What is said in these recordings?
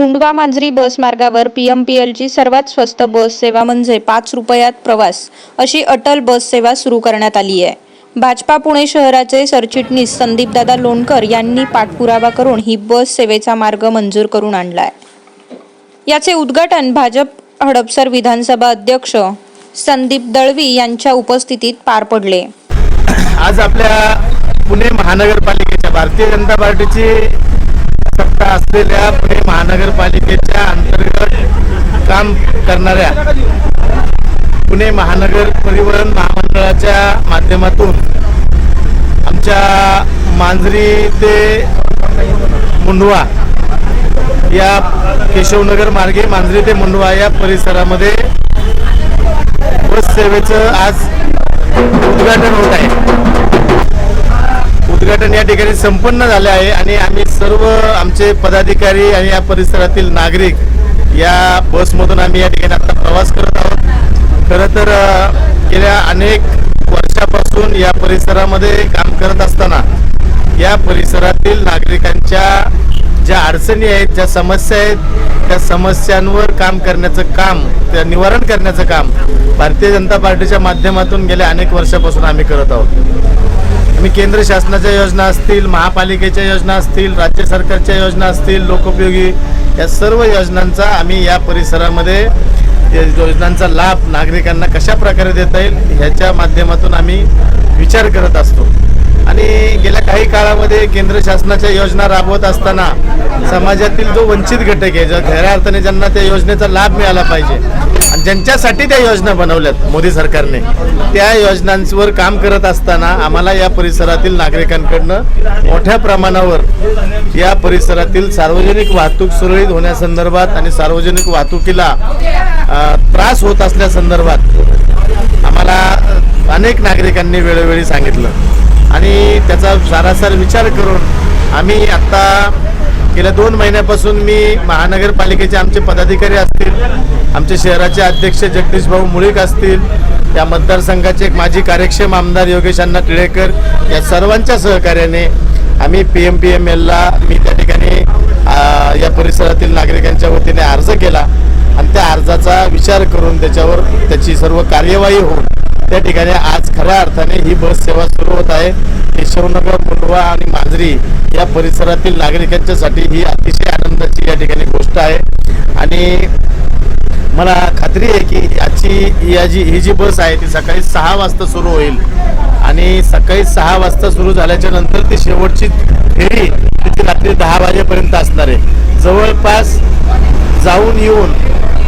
मुंडवा मांजरी बस मार्गावर पीएमपीएलची सर्वात स्वस्त बस सेवा म्हणजे पाच रुपयात प्रवास अशी अटल बस सेवा सुरू करण्यात आली आहे. भाजपा पुणे शहराचे सरचिटणीस संदीपदादा लोणकर यांनी पाठपुरावा करून ही बस सेवेचा मार्ग मंजूर करून आणलाय. याचे उद्घाटन भाजप हडपसर विधानसभा अध्यक्ष संदीप दळवी यांच्या उपस्थितीत पार पडले. आज आपल्या पुणे महानगरपालिकेच्या भारतीय जनता पार्टीची सत्ता असलेल्या पुणे महानगरपालिकेच्या अंतर्गत काम करणाऱ्या पुणे महानगर परिवहन महामंडळाच्या माध्यमातून आमच्या मांजरी ते मुंडवा या केशवनगर मार्गे मांजरी ते मुंडवा या परिसरामध्ये बस सेवेचं आज उद्घाटन होत आहे. उद्घाटन या ठिकाणी संपन्न झाले आहे आणि आम्ही सर्व आमचे पदाधिकारी आणि या परिसरातील नागरिक या बसमधून आम्ही या ठिकाणी आता प्रवास करत आहोत. खरं तर गेल्या अनेक वर्षापासून या परिसरामध्ये काम करत असताना या परिसरातील नागरिकांच्या ज्या अडचणी आहेत ज्या समस्या आहेत त्या समस्यांवर काम करण्याचं काम त्या निवारण करण्याचं काम भारतीय जनता पार्टीच्या माध्यमातून गेल्या अनेक वर्षापासून आम्ही करत आहोत. आम्ही केंद्र शासनाच्या योजना असतील महापालिकेच्या योजना असतील राज्य सरकारच्या योजना असतील लोकोपयोगी या सर्व योजनांचा आम्ही या परिसरामध्ये योजनांचा लाभ नागरिकांना कशा प्रकारे देता येईल ह्याच्या माध्यमातून आम्ही विचार करत असतो. आणि गेल्या काही काळामध्ये केंद्र शासनाच्या योजना राबवत असताना समाजातील जो वंचित घटक आहे ज्या खऱ्या अर्थाने ज्यांना त्या योजनेचा लाभ मिळाला पाहिजे. आणि ज्यांच्यासाठी त्या योजना बनवल्यात मोदी सरकारने त्या योजनांवर काम करत असताना आम्हाला या परिसरातील नागरिकांकडनं मोठ्या प्रमाणावर या परिसरातील सार्वजनिक वाहतूक सुरळीत होण्यासंदर्भात आणि सार्वजनिक वाहतुकीला त्रास होत असल्यासंदर्भात आम्हाला अनेक नागरिकांनी वेळोवेळी सांगितलं. आणि त्याचा सारासार विचार करून आम्ही आत्ता गेल्या दोन महिन्यापासून मी महानगरपालिकेचे आमचे पदाधिकारी असतील आमचे शहराचे अध्यक्ष जगदीश भाऊ मुळीक असतील या मतदारसंघाचे एक माजी कार्यक्षम आमदार योगेश अण्णा टिळेकर या सर्वांच्या सहकार्याने आम्ही पी एम पी एम एलला मी त्या ठिकाणी या परिसरातील नागरिकांच्या वतीने अर्ज केला. आणि त्या अर्जाचा विचार करून त्याच्यावर त्याची सर्व कार्यवाही होऊन त्या ठिकाणी आज खऱ्या अर्थाने ही बस सेवा सुरू होत आहे. केशवनगर मुंडवा आणि मांजरी या परिसरातील नागरिकांच्यासाठी ही अतिशय आनंदाची या ठिकाणी गोष्ट आहे. आणि मला खात्री आहे की याची या जी ही जी बस आहे ती सकाळी सहा वाजता सुरू होईल. आणि सकाळी सहा वाजता सुरू झाल्याच्यानंतर ती शेवटची फेरी तिथे रात्री दहा वाजेपर्यंत असणार आहे. जवळपास जाऊन येऊन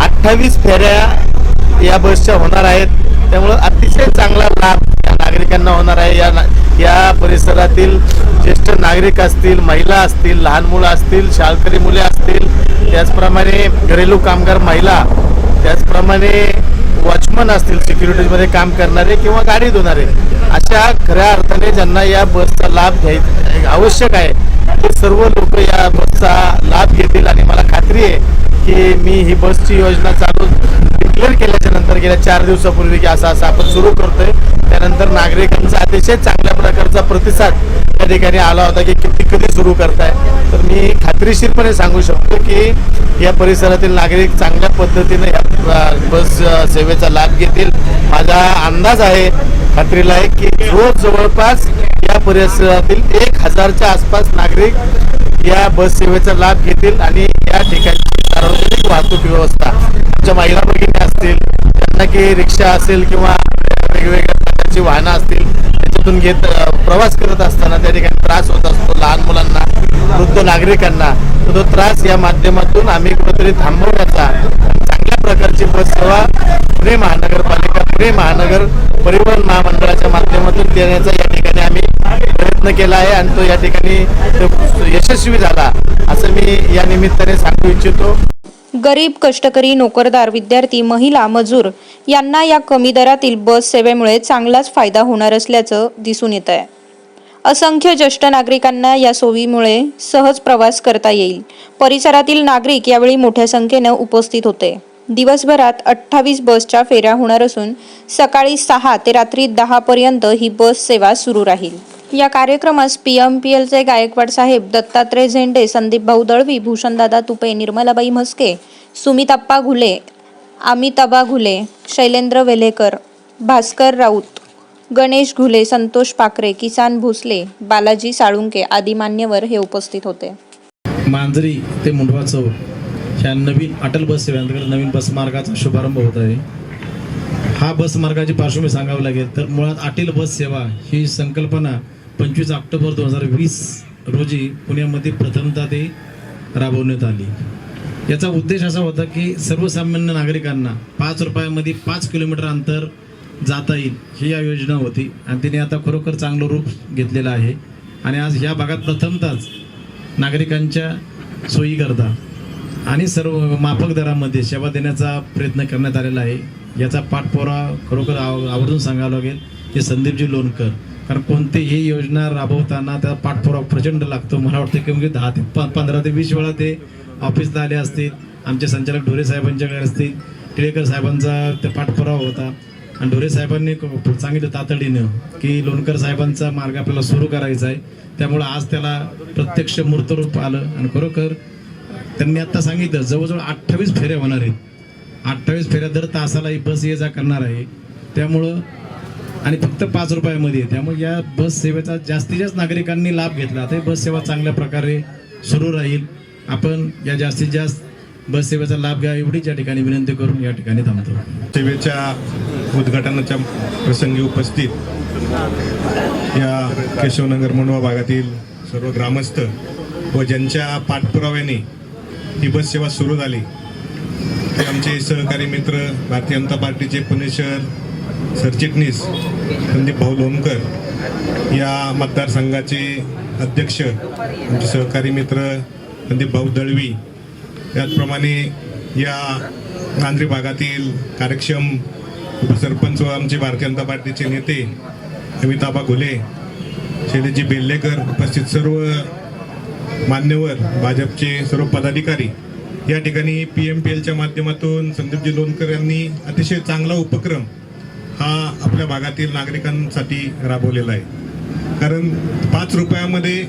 अठ्ठावीस फेऱ्या या बसच्या होणार आहेत. त्यामुळं अतिशय चांगला लाभ या नागरिकांना होणार आहे. या ना- या परिसरातील ज्येष्ठ नागरिक असतील महिला असतील लहान मुलं असतील शाळकरी मुले असतील त्याचप्रमाणे घरेलू कामगार महिला त्याचप्रमाणे वॉचमन असतील सिक्युरिटीमध्ये काम करणारे किंवा गाडी धुणारे अशा खऱ्या अर्थाने ज्यांना या बसचा लाभ घ्याय आवश्यक आहे. ते सर्व लोक या बसचा लाभ घेतील आणि मला खात्री आहे की मी ही बसची योजना चालू डिक्लेअर केल्याच्यानंतर गेल्या चार दिवसापूर्वी की असं असं आपण सुरू करतोय. त्यानंतर नागरिकांचा अतिशय चांगल्या प्रकारचा प्रतिसाद त्या ठिकाणी आला होता की किती कधी सुरू करताय. तर मी खात्रीशीरपणे सांगू शकतो की या परिसरातील नागरिक चांगल्या पद्धतीने या बस सेवेचा लाभ घेतील. माझा अंदाज आहे खात्रीला आहे की रोज जवळपास या परिसरातील एक हजारच्या आसपास नागरिक या बस सेवेचा लाभ घेतील आणि या ठिकाणी सार्वजनिक वाहतूक व्यवस्था आमच्या महिला भगिनी असतील त्यांना की रिक्षा असेल किंवा वेगवेगळ्या प्रकारची वाहनं असतील त्याच्यातून घेत प्रवास करत असताना त्या ठिकाणी त्रास होत असतो लहान मुलांना वृद्ध नागरिकांना. तो त्रास या माध्यमातून आम्ही कुठेतरी थांबवण्याचा चांगल्या प्रकारची बस सेवा पुणे महानगरपालिका पुणे महानगर परिवहन महामंडळाच्या माध्यमातून देण्याचा या ठिकाणी आम्ही प्रयत्न केला आहे आणि तो या ठिकाणी यशस्वी झाला असं मी या निमित्ताने सांगू इच्छितो. गरीब कष्टकरी नोकरदार विद्यार्थी महिला मजूर यांना या कमी दरातील बस सेवेमुळे चांगलाच फायदा होणार असल्याचं दिसून येत आहे असंख्य ज्येष्ठ नागरिकांना या सोयीमुळे सहज प्रवास करता येईल. परिसरातील नागरिक यावेळी मोठ्या संख्येनं उपस्थित होते. दिवसभरात अठ्ठावीस बसच्या फेऱ्या होणार असून सकाळी सहा ते रात्री दहापर्यंत ही बस सेवा सुरू राहील. या कार्यक्रमास पी एम पी एलचे गायकवाड साहेब दत्तात्रय झेंडे संदीप भाऊ दळवी भूषणदादा तुपे निर्मलाबाई म्हस्के सुमिताप्पा घुले अमिताबा घुले शैलेंद्र वेलेकर भास्कर राऊत गणेश घुले संतोष पाकरे किसान भोसले बालाजी साळुंके आदी मान्यवर हे उपस्थित होते. मांजरी ते मुंढवा चौक ह्या नवीन अटल बस सेवेंतर्गत नवीन बस मार्गाचा शुभारंभ होत आहे. हा बस मार्गाची पार्श्वभूमी सांगावी लागेल तर मुळात अटल बस सेवा ही संकल्पना पंचवीस ऑक्टोबर दोन हजार वीस रोजी पुण्यामध्ये प्रथमतः ते राबवण्यात आली. याचा उद्देश असा होता की सर्वसामान्य नागरिकांना पाच रुपयामध्ये पाच किलोमीटर अंतर जाता येईल ही या योजना होती आणि तिने आता खरोखर चांगलं रूप घेतलेलं आहे. आणि आज ह्या भागात प्रथमतच नागरिकांच्या सोयीकरता आणि सर्व माफक दरामध्ये सेवा देण्याचा प्रयत्न करण्यात आलेला आहे. याचा पाठपुरावा खरोखर आव आवर्जून सांगावं लागेल हे संदीपजी लोणकर कारण कोणतीही योजना राबवताना त्याचा पाठपुरावा प्रचंड लागतो. मला वाटतं की म्हणजे दहा ते पंधरा ते वीस वेळा ते ऑफिसला आले असतील आमचे संचालक ढोरे साहेबांच्याकडे असतील टिळेकर साहेबांचा ते पाठपुरावा होता. आणि ढोरे साहेबांनी क- सांगितलं तातडीनं की लोणकर साहेबांचा मार्ग आपल्याला सुरू करायचा आहे. त्यामुळं आज त्याला प्रत्यक्ष मूर्तरूप आलं. आणि खरोखर त्यांनी आत्ता सांगितलं जवळजवळ अठ्ठावीस फेऱ्या होणार आहेत. अठ्ठावीस फेऱ्या दर तासाला ही बस ये जा करणार आहे. त्यामुळं आणि फक्त पाच रुपयामध्ये त्यामुळे या बस सेवेचा जास्तीत जास्त नागरिकांनी लाभ घेतला. तर बस सेवा चांगल्या प्रकारे सुरू राहील. आपण या जास्तीत जास्त बस सेवेचा लाभ घ्या. एवढीच या ठिकाणी विनंती करून या ठिकाणी थांबतो. सेवेच्या उद्घाटनाच्या प्रसंगी उपस्थित या केशवनगर मुंडवा भागातील सर्व ग्रामस्थ व ज्यांच्या पाठपुराव्याने ही बस सेवा सुरू झाली. ते आमचे सहकारी मित्र भारतीय जनता पार्टीचे पुणे शहर सरचिटणीस संदीप भाऊ लोणकर या मतदारसंघाचे अध्यक्ष आमचे सहकारी मित्र संदीप भाऊ दळवी. त्याचप्रमाणे या नांद्री भागातील कार्यक्षम उपसरपंच व आमचे भारतीय जनता पार्टीचे नेते अमिताभा घुले शैलेजी बेल्लेकर उपस्थित सर्व मान्यवर भाजपचे सर्व पदाधिकारी. या ठिकाणी पी एम पी एलच्या माध्यमातून संदीपजी लोणकर यांनी अतिशय चांगला उपक्रम हा आपल्या भागातील नागरिकांसाठी राबवलेला आहे. कारण पाच रुपयामध्ये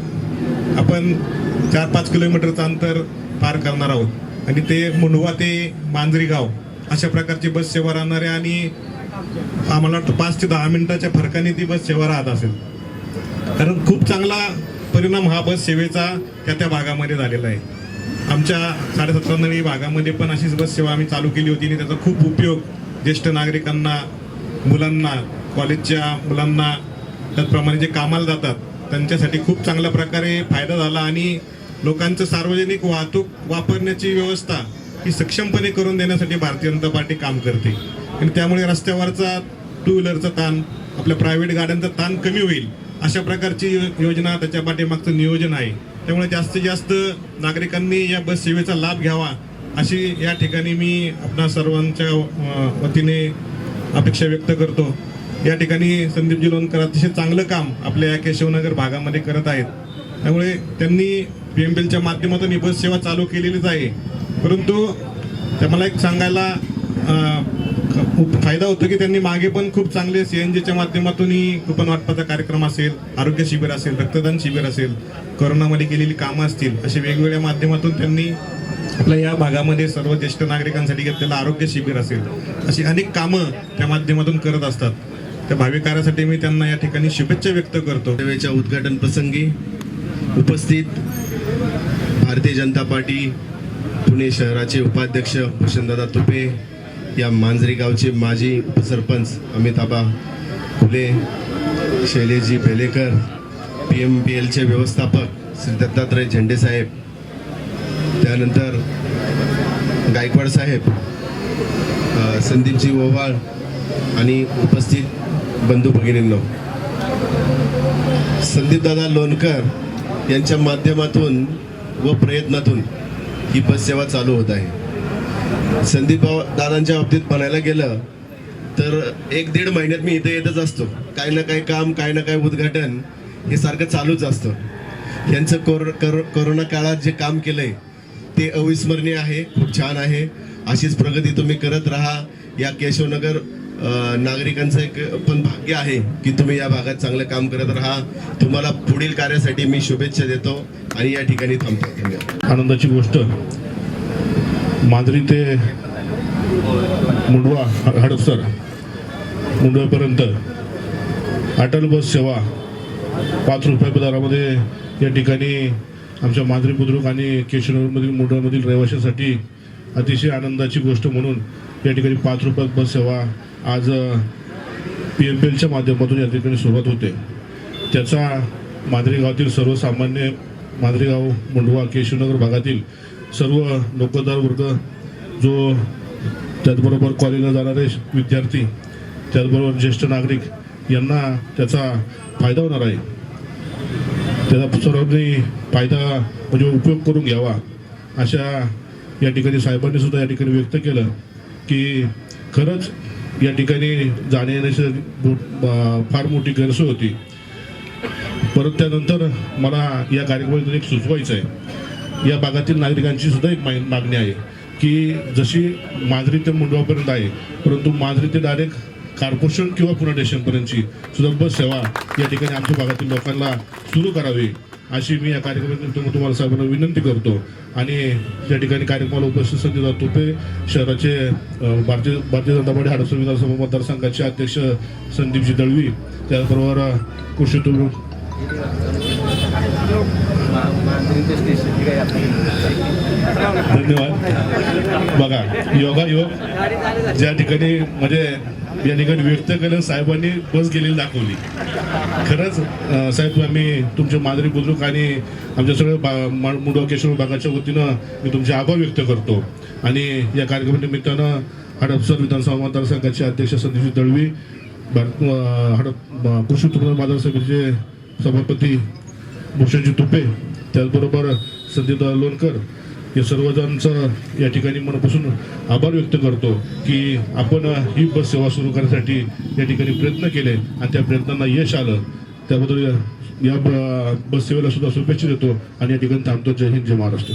आपण चार पाच किलोमीटरचं अंतर पार करणार आहोत. आणि ते मुंडवा ते मांजरी गाव अशा प्रकारची बस सेवा राहणार आहे आणि आम्हाला वाटतं पाच ते दहा मिनिटाच्या फरकाने ती बस सेवा राहत असेल. कारण खूप चांगला परिणाम हा बस सेवेचा त्या त्या भागामध्ये झालेला आहे. आमच्या साडेसतरा नवी भागामध्ये पण अशीच बस सेवा आम्ही चालू केली होती आणि त्याचा खूप उपयोग ज्येष्ठ नागरिकांना मुलांना कॉलेजच्या मुलांना त्याचप्रमाणे जे कामाला जातात त्यांच्यासाठी खूप चांगल्या प्रकारे फायदा झाला आणि लोकांचं सार्वजनिक वाहतूक वापरण्याची व्यवस्था ही सक्षमपणे करून देण्यासाठी भारतीय जनता पार्टी काम करते. आणि त्यामुळे रस्त्यावरचा टू व्हीलरचा ताण आपल्या प्रायव्हेट गाड्यांचा ताण कमी होईल अशा प्रकारची योजना त्याच्या पाठीमागचं नियोजन आहे. त्यामुळे जास्तीत जास्त नागरिकांनी या बस सेवेचा लाभ घ्यावा अशी या ठिकाणी मी आपणा सर्वांच्या वतीने अपेक्षा व्यक्त करतो. या ठिकाणी संदीपजी लोणकर अतिशय चांगलं काम आपल्या या केशवनगर भागामध्ये करत आहेत. त्यामुळे त्यांनी पी एम पीएलच्या माध्यमातून ही बस सेवा चालू केलेलीच आहे. परंतु त्या मला एक सांगायला खूप फायदा होतो की त्यांनी मागे पण खूप चांगले सी एन माध्यमातून ही कुपन वाटपाचा कार्यक्रम असेल आरोग्य शिबिर असेल रक्तदान शिबिर असेल कोरोनामध्ये केलेली कामं असतील असे वेगवेगळ्या माध्यमातून त्यांनी आपल्या या भागामध्ये सर्व ज्येष्ठ नागरिकांसाठी घेतलेलं आरोग्य शिबिर असेल अशी अनेक कामं त्या माध्यमातून करत असतात. त्या भावी कार्यासाठी मी त्यांना या ठिकाणी शुभेच्छा व्यक्त करतो. सेवेच्या उद्घाटन प्रसंगी उपस्थित भारतीय जनता पार्टी पुणे शहराचे उपाध्यक्ष भूषणदादा तुपे या मांजरी गावचे माजी उपसरपंच Amitabha Phule Shaileji Bhelekar P M P एलचे व्यवस्थापक श्री दत्तात्रय झेंडेसाहेब त्यानंतर गायकवाड साहेब संदीपजी ओवाळ आणि उपस्थित बंधू भगिनींनो. संदीपदादा लोणकर यांच्या माध्यमातून व प्रयत्नातून ही बससेवा चालू होत आहे. संदीप दादांच्या बाबतीत म्हणायला गेलं तर एक दीड महिन्यात मी इथे येतच असतो. काही ना काही काम काही ना काही उद्घाटन हे सारखं चालूच असतं. यांचं कोर कर- कोरोना काळात जे काम केलं आहे ते अविस्मरणीय आहे खूप छान आहे. अशीच प्रगती तुम्ही करत राहा. या केशवनगर नागरिकांचं एक पण भाग्य आहे की तुम्ही या भागात चांगलं काम करत राहा. तुम्हाला पुढील कार्यासाठी मी शुभेच्छा देतो आणि या ठिकाणी थांबतो. आनंदाची गोष्ट मांजरी ते मुंडवा हडपसर मुंडव्यापर्यंत. अटल बस सेवा पाच रुपये दरामध्ये या ठिकाणी आमच्या मांजरी बुद्रुक आणि केशवनगरमधील मुंडव्यामधील रहिवाशांसाठी अतिशय आनंदाची गोष्ट म्हणून या ठिकाणी पाच रुपयात बस सेवा आज पी एम पी एलच्या माध्यमातून या ठिकाणी सुरुवात होते. त्याचा मांजरी गावातील सर्वसामान्य मांजरी गाव मुंडवा केशवनगर भागातील सर्व नोकरदार वर्ग जो त्याचबरोबर कॉलेजला जाणारे विद्यार्थी त्याचबरोबर ज्येष्ठ नागरिक यांना त्याचा फायदा होणार आहे. त्याचा सर्वांनी फायदा म्हणजे उपयोग करून घ्यावा अशा या ठिकाणी साहेबांनी सुद्धा या ठिकाणी व्यक्त केलं की खरंच या ठिकाणी जाण्यायेण्याची फार मोठी गैरसोय होती. परत त्यानंतर मला या कार्यक्रमातून एक सुचवायचं आहे. या भागातील नागरिकांची सुद्धा एक मागणी आहे की जशी मांजरी ते मुंडवापर्यंत आहे परंतु मांजरी ते डायरेक्ट कार्पोरेशन किंवा पुणे स्टेशनपर्यंतची सुद्धा बस सेवा या ठिकाणी आमच्या भागातील लोकांना सुरू करावी अशी मी या कार्यक्रमातून तुम्हाला साहेबांना विनंती करतो. आणि या ठिकाणी कार्यक्रमाला उपस्थित संजय तुपे शहराचे भारतीय भारतीय जनता पार्टी हडपसर विधानसभा मतदारसंघाचे अध्यक्ष संदीपजी दळवी त्याचबरोबर कृषी उद्योग धन्यवाद. बघा योगा योग ज्या ठिकाणी म्हणजे या ठिकाणी व्यक्त केलं साहेबांनी बस गेलेली दाखवली. खरंच साहेब आम्ही तुमचे मादरी बुद्रुक आणि आमच्या सगळ्या बा- मा- मुंडवा भागाच्या वतीनं मी तुमचे आभार व्यक्त करतो. आणि या कार्यक्रमानिमित्तानं हडपसर विधानसभा मतदारसंघाचे अध्यक्ष संदीप दळवी भारत हडप कृषी उत्पन्न बाजार समितीचे सभापती भूषणजी तुपे त्याचबरोबर संदीप लोणकर या सर्वजणांचं या ठिकाणी मनापासून आभार व्यक्त करतो की आपण ही बस सेवा सुरू करण्यासाठी या ठिकाणी प्रयत्न केले आणि त्या प्रयत्नांना यश आलं. त्याबद्दल या बस सेवेला सुद्धा शुभेच्छा देतो आणि या ठिकाणी थांबतो. जय हिंद जय महाराष्ट्र.